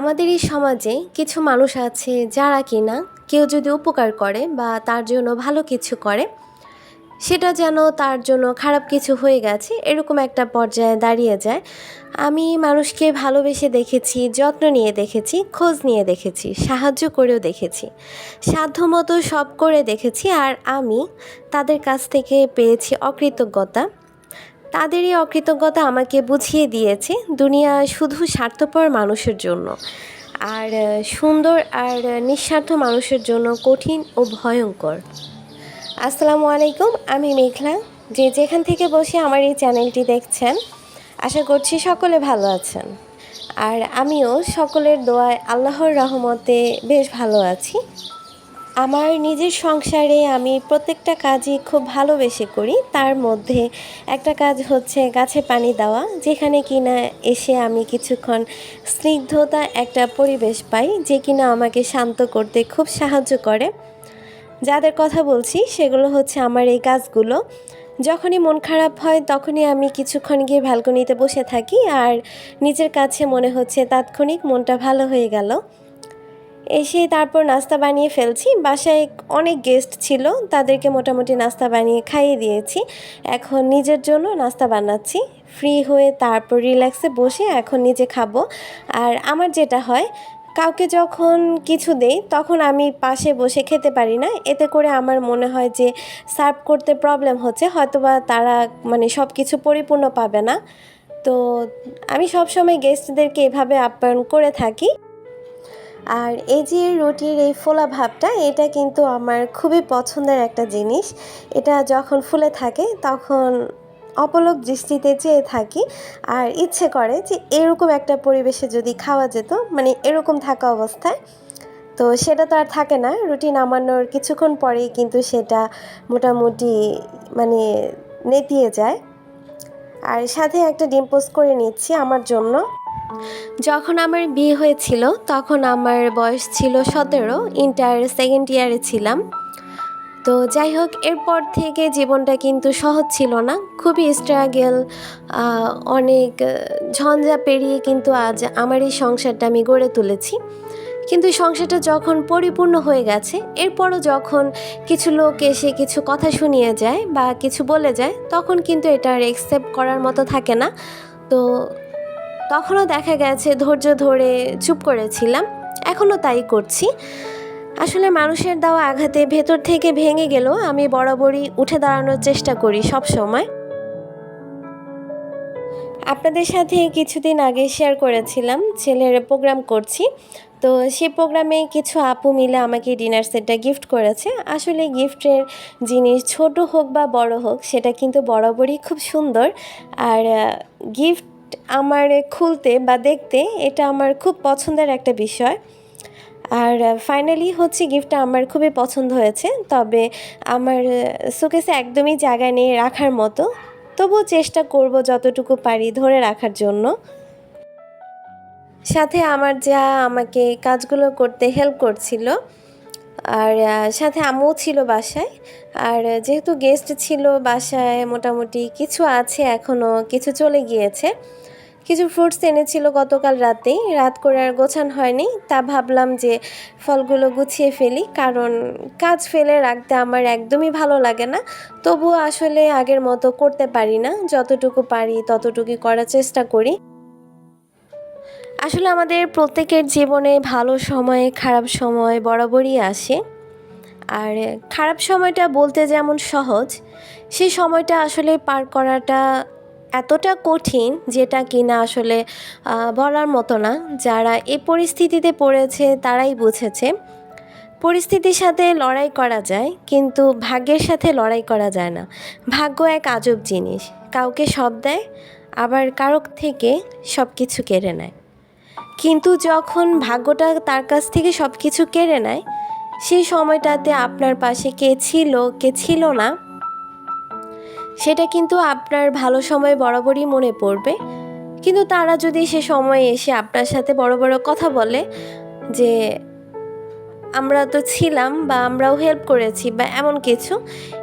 আমাদের এই সমাজে কিছু মানুষ আছে যারা কিনা কেউ যদি উপকার করে বা তার জন্য ভালো কিছু করে, সেটা যেন তার জন্য খারাপ কিছু হয়ে গেছে, এরকম একটা পর্যায়ে দাঁড়িয়ে যায়। আমি মানুষকে ভালোবেসে দেখেছি, যত্ন নিয়ে দেখেছি, খোঁজ নিয়ে দেখেছি, সাহায্য করেও দেখেছি, সাধ্যমতো সব করে দেখেছি, আর আমি তাদের কাছ থেকে পেয়েছি অকৃতজ্ঞতা। তাদের এই অকৃতজ্ঞতা আমাকে বুঝিয়ে দিয়েছে দুনিয়া শুধু স্বার্থপর মানুষের জন্য। আর সুন্দর আর নিঃস্বার্থ মানুষের জন্য কঠিন ও ভয়ঙ্কর। আসসালামু আলাইকুম, আমি মেঘলা যে যেখান থেকে বসে আমার এই চ্যানেলটি দেখছেন, আশা করছি সকলে ভালো আছেন। আর আমিও সকলের দোয়ায় আল্লাহর রহমতে বেশ ভালো আছি। আমার নিজের সংসারে আমি প্রত্যেকটা কাজই খুব ভালোবেসে করি। তার মধ্যে একটা কাজ হচ্ছে গাছে পানি দেওয়া, যেখানে কিনা এসে আমি কিছুক্ষণ স্নিগ্ধতা একটা পরিবেশ পাই, যে কিনা আমাকে শান্ত করতে খুব সাহায্য করে। যাদের কথা বলছি, সেগুলো হচ্ছে আমার এই কাজগুলো। যখনই মন খারাপ হয়, তখনই আমি কিছুক্ষণ গিয়ে ব্যালকনিতে বসে থাকি, আর নিজের কাছে মনে হচ্ছে তাৎক্ষণিক মনটা ভালো হয়ে গেল। এসে তারপর নাস্তা বানিয়ে ফেলছি। বাসায় অনেক গেস্ট ছিল, তাদেরকে মোটামুটি নাস্তা বানিয়ে খাইয়ে দিয়েছি। এখন নিজের জন্য নাস্তা বানাচ্ছি। ফ্রি হয়ে তারপর রিল্যাক্সে বসে এখন নিজে খাব। আর আমার যেটা হয়, কাউকে যখন কিছু দেই, তখন আমি পাশে বসে খেতে পারি না। এতে করে আমার মনে হয় যে সার্ভ করতে প্রবলেম হচ্ছে, হয়তোবা তারা মানে সব কিছু পরিপূর্ণ পাবে না। তো আমি সবসময় গেস্টদেরকে এভাবে আপ্যায়ন করে থাকি। আর এই যে রুটির এই ফোলা ভাবটা, এটা কিন্তু আমার খুবই পছন্দের একটা জিনিস। এটা যখন ফুলে থাকে, তখন অপলক দৃষ্টিতে চেয়ে থাকি আর ইচ্ছে করে যে এরকম একটা পরিবেশে যদি খাওয়া যেত মানে এরকম থাকা অবস্থায়, তো সেটা তো আর থাকে না। রুটি নামানোর কিছুক্ষণ পরেই কিন্তু সেটা মোটামুটি মানে নেতিয়ে যায়। আর সাথে একটা ডিম পোস্ট করে নিচ্ছি আমার জন্য। যখন আমার বিয়ে হয়েছিল, তখন আমার বয়স ছিল সতেরো ইন্টার সেকেন্ড ইয়ারে ছিলাম। তো যাই হোক, এরপর থেকে জীবনটা কিন্তু সহজ ছিল না। খুবই স্ট্রাগেল অনেক ঝঞ্ঝা পেরিয়ে কিন্তু আজ আমার এই সংসারটা আমি গড়ে তুলেছি। কিন্তু সংসারটা যখন পরিপূর্ণ হয়ে গেছে, এরপরও যখন কিছু লোক এসে কিছু কথা শুনিয়ে যায় বা কিছু বলে যায়, তখন কিন্তু এটা আর একসেপ্ট করার মতো থাকে না। তো তখনও দেখা গেছে, ধৈর্য ধরে চুপ করেছিলাম। এখনও তাই করছি। আসলে মানুষের দেওয়া আঘাতে ভেতর থেকে ভেঙে গেলেও আমি বরাবরই উঠে দাঁড়ানোর চেষ্টা করি সব সময়। আপনাদের সাথে কিছুদিন আগে শেয়ার করেছিলাম, ছেলের প্রোগ্রাম করছি। তো সে প্রোগ্রামে কিছু আপু মিলে আমাকে ডিনার সেটটা গিফট করেছে। আসলে গিফটের জিনিস ছোট হোক বা বড় হোক, সেটা কিন্তু বরাবরই খুব সুন্দর। আর গিফট আমার খুলতে বা দেখতে এটা আমার খুব পছন্দের একটা বিষয়। আর ফাইনালি হচ্ছে গিফটটা আমার খুবই পছন্দ হয়েছে। তবে আমার শোকেসে একদমই জায়গা নেই রাখার মতো। তবুও চেষ্টা করব যতটুকু পারি ধরে রাখার জন্য। সাথে আমার যা আমাকে কাজগুলো করতে হেল্প করছিল আর সাথে আম্মুও ছিল বাসায়। আর যেহেতু গেস্ট ছিল বাসায়, মোটামুটি কিছু আছে এখনও কিছু চলে গিয়েছে। কিছু ফ্রুটস এনেছিল গতকাল রাতেই, রাত করে আর গোছান হয়নি। তা ভাবলাম যে ফলগুলো গুছিয়ে ফেলি, কারণ কাজ ফেলে রাখতে আমার একদমই ভালো লাগে না। তবুও আসলে আগের মতো করতে পারি না। যতটুকু পারি ততটুকুই করার চেষ্টা করি। আসলে আমাদের প্রত্যেকের জীবনে ভালো সময় খারাপ সময় বরাবরই আসে। আর খারাপ সময়টা বলতে যেমন সহজ, সেই সময়টা আসলে পার করাটা এতটা কঠিন যেটা কিনা আসলে বলার মতো না। যারা এ পরিস্থিতিতে পড়েছে তারাই বুঝেছে। পরিস্থিতির সাথে লড়াই করা যায়, কিন্তু ভাগ্যের সাথে লড়াই করা যায় না। ভাগ্য এক আজব জিনিস। কাউকে সব দেয়, আবার কারোর থেকে সব কিছু কেড়ে নেয়। কিন্তু যখন ভাগ্যটা তার কাছ থেকে সব কিছু কেড়ে নেয়, সেই সময়টাতে আপনার পাশে কে ছিল কে ছিল না, সেটা কিন্তু আপনার ভালো সময় বরাবরই মনে পড়বে। কিন্তু তারা যদি সে সময় এসে আপনার সাথে বড় বড় কথা বলে যে, আমরা তো ছিলাম বা আমরাও হেল্প করেছি বা এমন কিছু,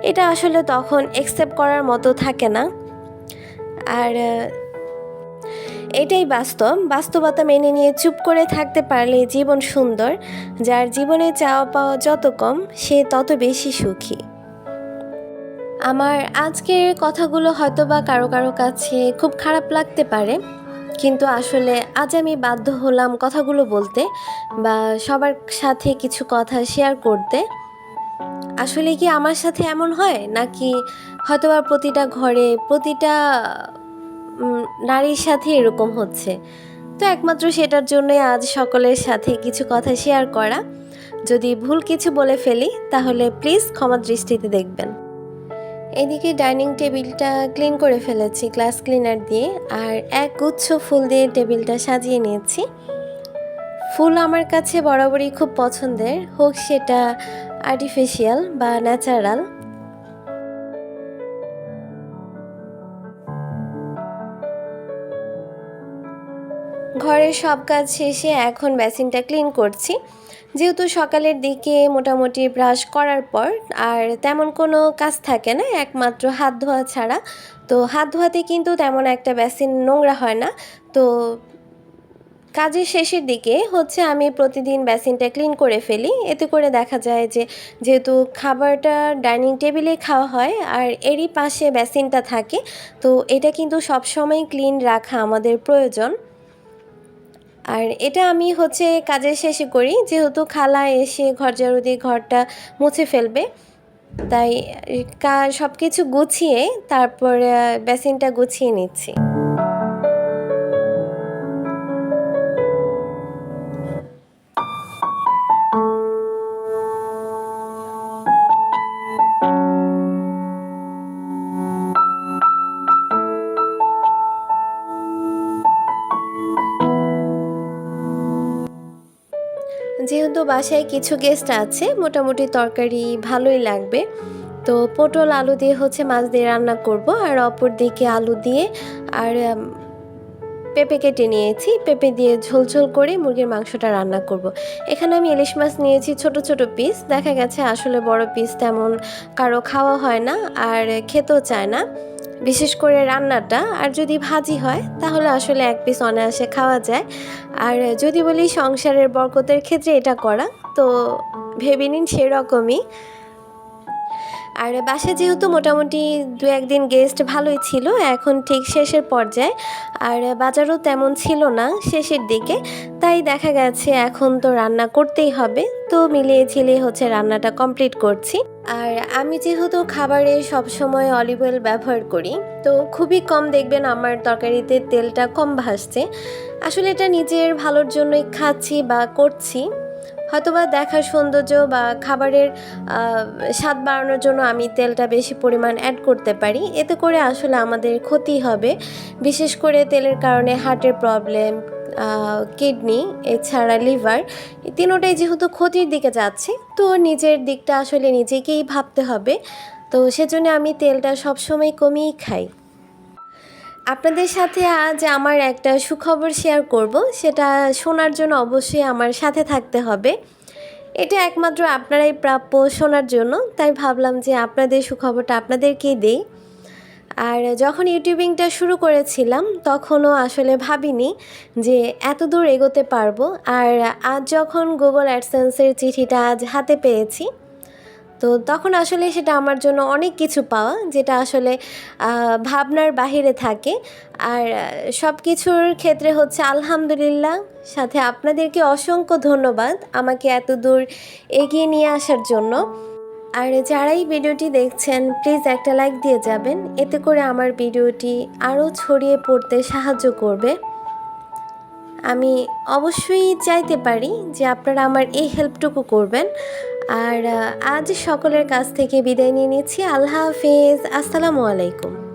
এটা আসলে তখন অ্যাকসেপ্ট করার মতো থাকে না। আর এটাই বাস্তব। বাস্তবতা মেনে নিয়ে চুপ করে থাকতে পারলে জীবন সুন্দর। যার জীবনে চাওয়া পাওয়া যত কম, সে তত বেশি সুখী। আমার আজকের কথাগুলো হয়তো বা কারও কারও কাছে খুব খারাপ লাগতে পারে। কিন্তু আসলে আজ আমি বাধ্য হলাম কথাগুলো বলতে বা সবার সাথে কিছু কথা শেয়ার করতে। আসলে কি আমার সাথে এমন হয়? নাকি হয়তোবা প্রতিটা ঘরে প্রতিটা নারীর সাথে এরকম হচ্ছে। তো একমাত্র সেটার জন্যই আজ সকলের সাথে কিছু কথা শেয়ার করা। যদি ভুল কিছু বলে ফেলি, তাহলে প্লিজ ক্ষমা দৃষ্টিতে দেখবেন। এদিকে ডাইনিং টেবিলটা ক্লিন করে ফেলেছি গ্লাস ক্লিনার দিয়ে, আর এক গুচ্ছ ফুল দিয়ে টেবিলটা সাজিয়ে নিয়েছি। ফুল আমার কাছে বরাবরই খুব পছন্দের, হোক সেটা আর্টিফিশিয়াল বা ন্যাচারাল ঘরের সব কাজ শেষে এখন বেসিনটা ক্লিন করছি। যেহেতু সকালের দিকে মোটামুটি ব্রাশ করার পর, আর তেমন কোনো কাজ থাকে না, একমাত্র হাত ধোয়া ছাড়া। তো হাত ধোয়াতে কিন্তু তেমন একটা বেসিন নোংরা হয় না। তো কাজের শেষের দিকে হচ্ছে আমি প্রতিদিন বেসিনটা ক্লিন করে ফেলি। এতে করে দেখা যায় যে, যেহেতু খাবারটা ডাইনিং টেবিলে খাওয়া হয়, আর এরই পাশে বেসিনটা থাকে, তো এটা কিন্তু সবসময় ক্লিন রাখা আমাদের প্রয়োজন। আর এটা আমি হচ্ছে কাজের শেষে করি, যেহেতু খালা এসে ঘর ঝাড়ু দিয়ে ঘরটা মুছে ফেলবে। তাই সব কিছু গুছিয়ে তারপর বেসিনটা গুছিয়ে নিচ্ছি। বাসায় কিছু গেস্ট আছে, মোটামুটি তরকারি ভালোই লাগবে। তো পটল, আলু দিয়ে হচ্ছে মাছ দিয়ে রান্না করব, আর অপর দিকে আলু দিয়ে আর পেঁপে কেটে নিয়েছি। পেঁপে দিয়ে ঝোল ঝোল করে মুরগির মাংসটা রান্না করব। এখানে আমি ইলিশ মাছ নিয়েছি ছোট ছোট পিস দেখা গেছে আসলে বড় পিস তেমন কারও খাওয়া হয় না, আর খেতেও চায় না। বিশেষ করে রান্নাটা, আর যদি ভাজি হয়, তাহলে আসলে এক পিস অনায়াসে খাওয়া যায়। আর যদি বলি সংসারের বরকতের ক্ষেত্রে এটা করা, তো ভেবে নিন সেরকমই। আর বাসা যেহেতু মোটামুটি দু একদিন গেস্ট ভালোই ছিল, এখন ঠিক শেষের পর্যায়ে। আর বাজারও তেমন ছিল না শেষের দিকে, তাই দেখা গেছে এখন তো রান্না করতেই হবে। তো মিলিয়ে ঝিলিয়ে হচ্ছে রান্নাটা কমপ্লিট করছি। আর আমি যেহেতু খাবারে সবসময় অলিভ অয়েল ব্যবহার করি, তো খুবই কম দেখবেন আমার তরকারিতে তেলটা কম ভাসছে। আসলে এটা নিজের ভালোর জন্যই খাচ্ছি বা করছি। হয়তোবা দেখার সৌন্দর্য বা খাবারের স্বাদ বাড়ানোর জন্য আমি তেলটা বেশি পরিমাণ অ্যাড করতে পারি। এতে করে আসলে আমাদের ক্ষতি হবে। বিশেষ করে তেলের কারণে হার্টের প্রবলেম কিডনি, এছাড়া লিভার তিনোটাই যেহেতু ক্ষতির দিকে যাচ্ছে, তো নিজের দিকটা আসলে নিজেকেই ভাবতে হবে। তো সেজন্য আমি তেলটা সবসময় কমিয়েই খাই। আপনাদের সাথে আজ আমার একটা সুখবর শেয়ার করব, সেটা শোনার জন্য অবশ্যই আমার সাথে থাকতে হবে। এটা একমাত্র আপনারাই প্রাপ্য শোনার জন্য, তাই ভাবলাম যে আপনাদের সুখবরটা আপনাদেরকেই দেই। আর যখন ইউটিউবিংটা শুরু করেছিলাম, তখনও আসলে ভাবিনি যে এত দূর এগোতে পারব। আর আজ যখন গুগল অ্যাডসেন্সের চিঠিটা আজ হাতে পেয়েছি, তো তখন আসলে সেটা আমার জন্য অনেক কিছু পাওয়া, যেটা আসলে ভাবনার বাহিরে থাকে। আর সব কিছুর ক্ষেত্রে হচ্ছে আলহামদুলিল্লাহ, সাথে আপনাদেরকে অসংখ্য ধন্যবাদ আমাকে এত দূর এগিয়ে নিয়ে আসার জন্য। আর যারাই ভিডিওটি দেখছেন প্লিজ একটা লাইক দিয়ে যাবেন। এতে করে আমার ভিডিওটি আরও ছড়িয়ে পড়তে সাহায্য করবে। আমি অবশ্যই চাইতে পারি যে আপনারা আমার এই হেল্পটুকু করবেন। আর, আজ সকলের কাছ থেকে বিদায় নিয়ে নিচ্ছি। আল্লাহ হাফিজ। আসসালামু আলাইকুম।